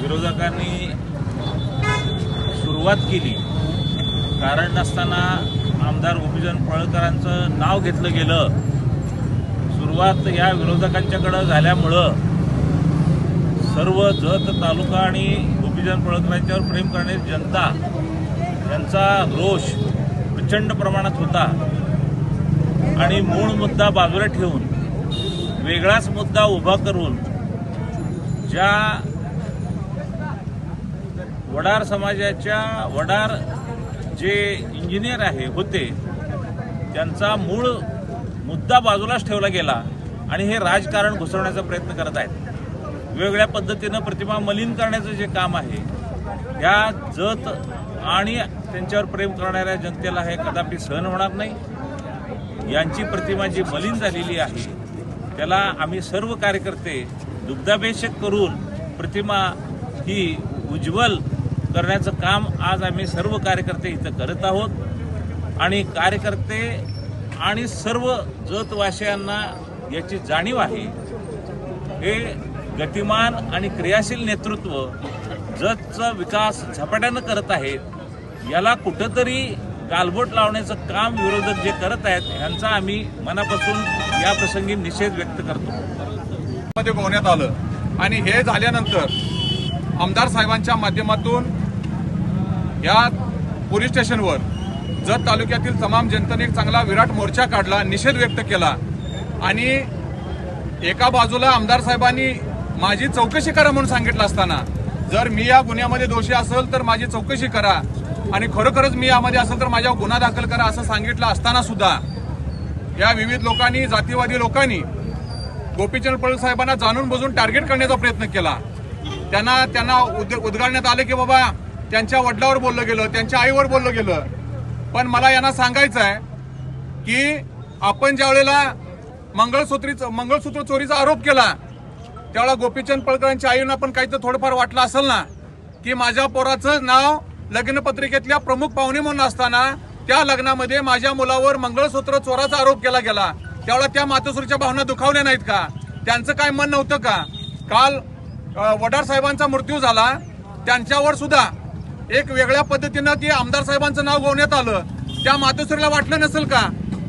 विरोधकांनी सुरुवात केली. कारण नसताना आमदार गोपीचंद पळकरांचं नाव घेतलं गेलं. सुरुवात या विरोधकांच्याकडं झाल्यामुळं सर्व जत तालुका आणि गोपीचंद पळकरांच्यावर प्रेम करणारी जनता यांचा रोष प्रचंड प्रमाणात होता. आणि मूळ मुद्दा बाजूला ठेवून वेगळाच मुद्दा उभा करून ज्या वडार समाजाच्या वडार जे इंजिनियर आहे होते त्यांचा मूळ मुद्दा बाजूलाच ठेवला गेला आणि हे राजकारण घुसवण्याचा प्रयत्न करत आहेत. वेगवेगळ्या पद्धतीनं प्रतिमा मलिन करण्याचं जे काम आहे या जत आणि त्यांच्यावर प्रेम करणाऱ्या जनतेला हे कदापि सहन होणार नाही. यांची प्रतिमा जी मलिन झालेली आहे त्याला आम्ही सर्व कार्यकर्ते दुग्धाभिषेक करून प्रतिमा ही उज्ज्वल करण्याचं काम आज आम्ही सर्व कार्यकर्ते इथं करत आहोत. आणि कार्यकर्ते आणि सर्व जतवासियांना याची जाणीव आहे हे गतिमान आणि क्रियाशील नेतृत्व जतचा विकास झपाट्यानं करत आहेत याला कुठंतरी गालबोट लावण्याचं काम विरोधक जे करत आहेत ह्यांचा आम्ही मनापासून या प्रसंगी निषेध व्यक्त करतो. मध्ये गोवण्यात आलं. आणि हे झाल्यानंतर आमदार साहेबांच्या माध्यमातून या पोलीस स्टेशनवर जत तालुक्यातील तमाम जनतेने एक चांगला विराट मोर्चा काढला निषेध व्यक्त केला. आणि एका बाजूला आमदार साहेबांनी माझी चौकशी करा म्हणून सांगितलं असताना जर मी या गुन्ह्यामध्ये दोषी असेल तर माझी चौकशी करा. आणि खरोखरच मी यामध्ये असेल तर माझ्यावर गुन्हा दाखल करा असं सांगितलं असताना सुद्धा या विविध लोकांनी जातीवादी लोकांनी गोपीचंद पडळ साहेबांना जाणून बुजून टार्गेट करण्याचा प्रयत्न केला. त्यांना त्यांना उद उद्गारण्यात आले की बाबा त्यांच्या वडिलावर बोललं गेलं त्यांच्या आईवर बोललं गेलं. पण मला यांना सांगायचं आहे की आपण ज्या वेळेला मंगळसूत्रीचं मंगळसूत्र चोरीचा आरोप केला त्यावेळेला गोपीचंद पळकरांच्या आईनं पण काही तर थोडंफार वाटलं असेल ना की माझ्या पोराचं नाव लग्नपत्रिकेतल्या प्रमुख पाहुणे म्हणून असताना त्या लग्नामध्ये माझ्या मुलावर मंगळसूत्र चोराचा आरोप केला गेला. त्यावेळेला त्या मातोश्रीच्या भावना दुखावल्या नाहीत का? त्यांचं काय मन नव्हतं का? काल वडार साहेबांचा मृत्यू झाला. त्यांच्यावर सुद्धा एक वेगळ्या पद्धतीनं की आमदार साहेबांचं नाव गोवण्यात आलं. त्या मातोश्रीला वाटलं नसेल का?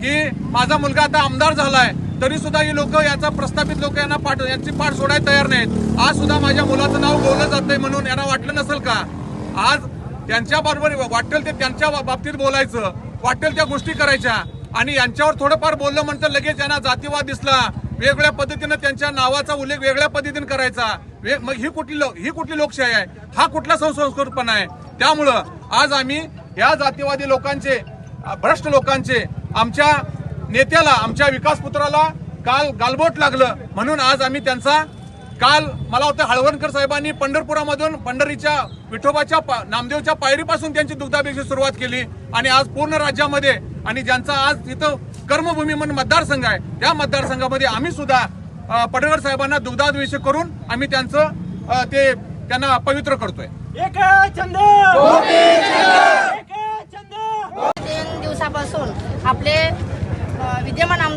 की माझा मुलगा आता आमदार झालाय तरी सुद्धा ही लोक याचा प्रस्थापित लोक यांना पाठ यांची पाठ सोडायला तयार नाहीत. आज सुद्धा माझ्या मुलाचं नाव गोवलं जातंय म्हणून यांना वाटलं नसेल का? आज त्यांच्याबरोबर वाटेल ते त्यांच्या बाबतीत बोलायचं वाटेल त्या गोष्टी करायच्या. आणि यांच्यावर थोडंफार बोललं म्हणतं लगेच यांना जातीवाद दिसला. वेगवेगळ्या पद्धतीनं त्यांच्या नावाचा उल्लेख वेगळ्या पद्धतीने करायचा. वेग मग ही कुठली लो- ही कुठली लोकशाही आहे? हा कुठला संस्कृतपणा आहे? त्यामुळं आज आम्ही या जातीवादी लोकांचे भ्रष्ट लोकांचे आमच्या नेत्याला आमच्या विकासपुत्राला काल गालबोट लागलं. म्हणून आज आम्ही त्यांचा काल मला वाटतं हळवणकर साहेबांनी पंढरपुरामधून पंढरीच्या विठोबाच्या पा- नामदेवच्या पायरीपासून त्यांची दुग्धाभिषेक सुरुवात केली आणि आज पूर्ण राज्यामध्ये आणि ज्यांचा आज तिथं कर्मभूमी म्हणून मतदारसंघ आहे त्या मतदारसंघामध्ये आम्ही सुद्धा पडळकर साहेबांना दुग्धाभिषेक करून आम्ही त्यांचं ते त्यांना पवित्र करतोय दिवसापासून आपले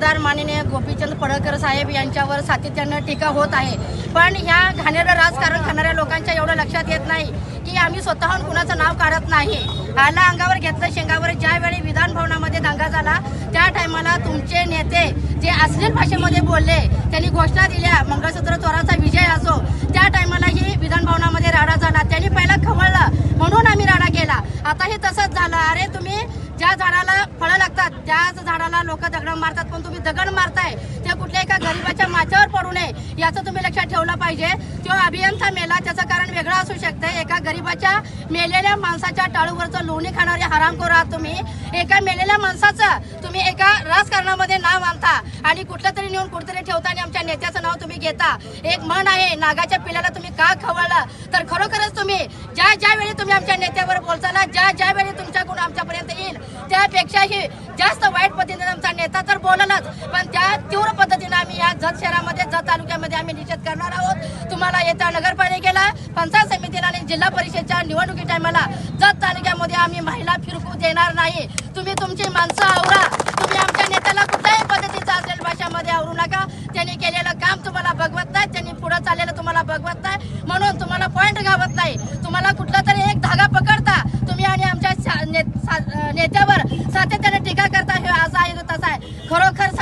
आमदार माननीय गोपीचंद पडळकर साहेब यांच्यावर सातत्यानं टीका होत आहे. पण ह्या घाणेरं राजकारण करणाऱ्या लोकांच्या एवढं लक्षात येत नाही की आम्ही स्वतःहून कुणाचं नाव काढत नाही. आला अंगावर घेतलं शेंगावर ज्यावेळी विधान भवनामध्ये दंगा झाला त्या टायमाला तुमचे नेते जे अश्लील भाषेमध्ये बोलले त्यांनी घोषणा दिल्या मंगळसूत्र चोराचा विजय असो. त्या टायमालाही विधान भवनामध्ये राडा झाला. त्यांनी पहिला खवळलं म्हणून आम्ही राडा केला. आता हे तसंच झालं. अरे तुम्ही ज्या झाडाला फळं लागतात त्याच झाडाला लोक दगड मारतात पण तुम्ही दगड मारताय. ते कुठल्या एका गरीबाच्या माथ्यावर पडू नये याचं तुम्ही लक्षात ठेवलं पाहिजे. तो अभियंता मेला त्याचं कारण वेगळं असू शकतं. एका गरीबाच्या मेलेल्या माणसाच्या टाळूवरचं लोणी खाणारे हरामखोर आहात तुम्ही. एका मेलेल्या माणसाचं तुम्ही एका राजकारणामध्ये नाव आणता आणि कुठलं तरी नेऊन कुठेतरी ठेवता. नेत्याचं नाव तुम्ही घेता. एक म्हण आहे नागाच्या पिल्याला तुम्ही का खवळलं? तर खरोखरच तुम्ही ज्या ज्या वेळी तुम्ही आमच्या नेत्यावर बोलताना ज्या ज्या वेळी तुमच्याकडून आमच्यापर्यंत येईल त्यापेक्षाही जास्त वाईट पद्धतीने आमचा नेता तर बोललाच. पण त्या तीव्र पद्धतीने आम्ही या जत शहरामध्ये जत तालुक्यामध्ये आम्ही निषेध करणार आहोत. तुम्हाला येत्या नगरपालिकेला पंचायत समितीला आणि जिल्हा परिषदच्या निवडणुकी टायमाला जत तालुक्यामध्ये आम्ही महिला फिरकू देणार नाही. तुम्ही तुमची माणसं आवरा तुम्ही आमच्या नेत्याला कुठल्याही पद्धतीचा असेल भाषामध्ये आवरू नका त्यांनी केलेलं काम तुम्हाला बघवत नाही त्यांनी पुढे चाललेलं तुम्हाला बघवत नाही म्हणून तुम्हाला पॉईंट गावत नाही तुम्हाला कुठला तरी एक धागा पकडता तुम्ही आणि आमच्या सा- ने- सा- नेत्यावर सातत्याने टीका करता हे असं आहे तो तसा आहे खरोखर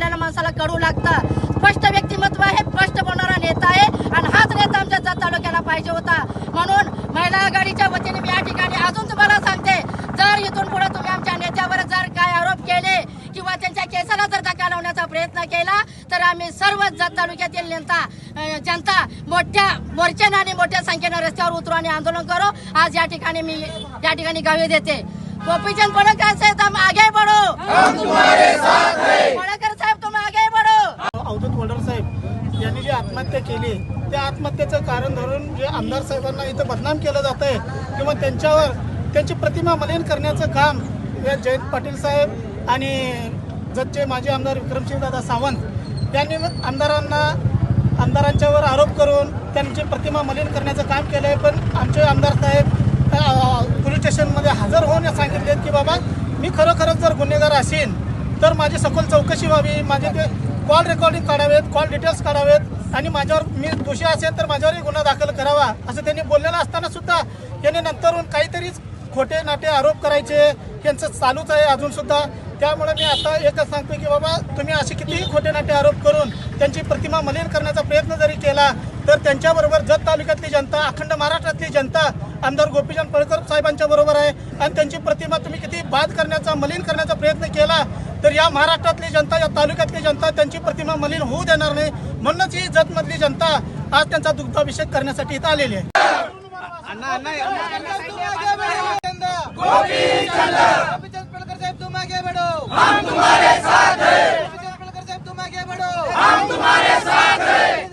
बोलल्यानं माणसाला कडू लागतं. स्पष्ट व्यक्तिमत्व आहे स्पष्ट बोलणारा नेता आहे आणि हाच नेता आमच्या जत तालुक्याला पाहिजे होता. म्हणून महिला आघाडीच्या वतीने मी या ठिकाणी अजून तुम्हाला सांगते जर इथून पुढे तुम्ही आमच्या नेत्यावर जर काय आरोप केले किंवा त्यांच्या केसाला जर धक्का लावण्याचा प्रयत्न केला तर आम्ही सर्व जत तालुक्यातील नेता जनता मोठ्या मोर्चाने आणि मोठ्या संख्येनं रस्त्यावर उतरू आणि आंदोलन करू. आज या ठिकाणी मी या ठिकाणी गावी देते. गोपीचंद पडळकर साहेब आगे बढ़ो पडळकर साहेब तुम आगे बढ़ो अवधूत वडर साहेब यांनी जी आत्महत्या केली त्या आत्महत्येचं कारण धरून जे आमदार साहेबांना इथं बदनाम केलं जात आहे किंवा त्यांच्यावर त्यांची प्रतिमा मलिन करण्याचं काम या जयंत पाटील साहेब आणि जतचे माजी आमदार विक्रमसिंह दादा सावंत यांनी आमदारांना आमदारांच्यावर आरोप करून त्यांची प्रतिमा मलिन करण्याचं काम केलं आहे पण आमचे आमदार साहेब पोलीस स्टेशनमध्ये हजर होऊन सांगितले की बाबा मी खरोखरच जर गुन्हेगार असेन तर माझी सखोल चौकशी व्हावी. माझे ते कॉल रेकॉर्डिंग काढावेत कॉल डिटेल्स काढावेत. आणि माझ्यावर मी दोषी असेल तर माझ्यावरही गुन्हा दाखल करावा असं त्यांनी बोललेलं असताना सुद्धा यांनी नंतरून काहीतरीच खोटे नाटे आरोप करायचे यांचं चालूच आहे अजून सुद्धा. त्यामुळे मी आता एकच सांगतो की बाबा तुम्ही असे कितीही खोटे नाटे आरोप करून त्यांची प्रतिमा मलिन करण्याचा प्रयत्न जरी केला तर त्यांच्याबरोबर जत तालुक्यातली जनता अखंड महाराष्ट्रातली जनता आमदार गोपीचंद पळकर साहेबांच्या बरोबर आहे. आणि त्यांची प्रतिमा तुम्ही किती बाद करण्याचा मलिन करण्याचा प्रयत्न केला तर या महाराष्ट्रातली जनता या तालुक्यातली जनता त्यांची प्रतिमा मलिन होऊ देणार नाही म्हणूनच ही जतमधली जनता आज त्यांचा दुग्धाभिषेक करण्यासाठी इथं आलेली आहे. साथ है.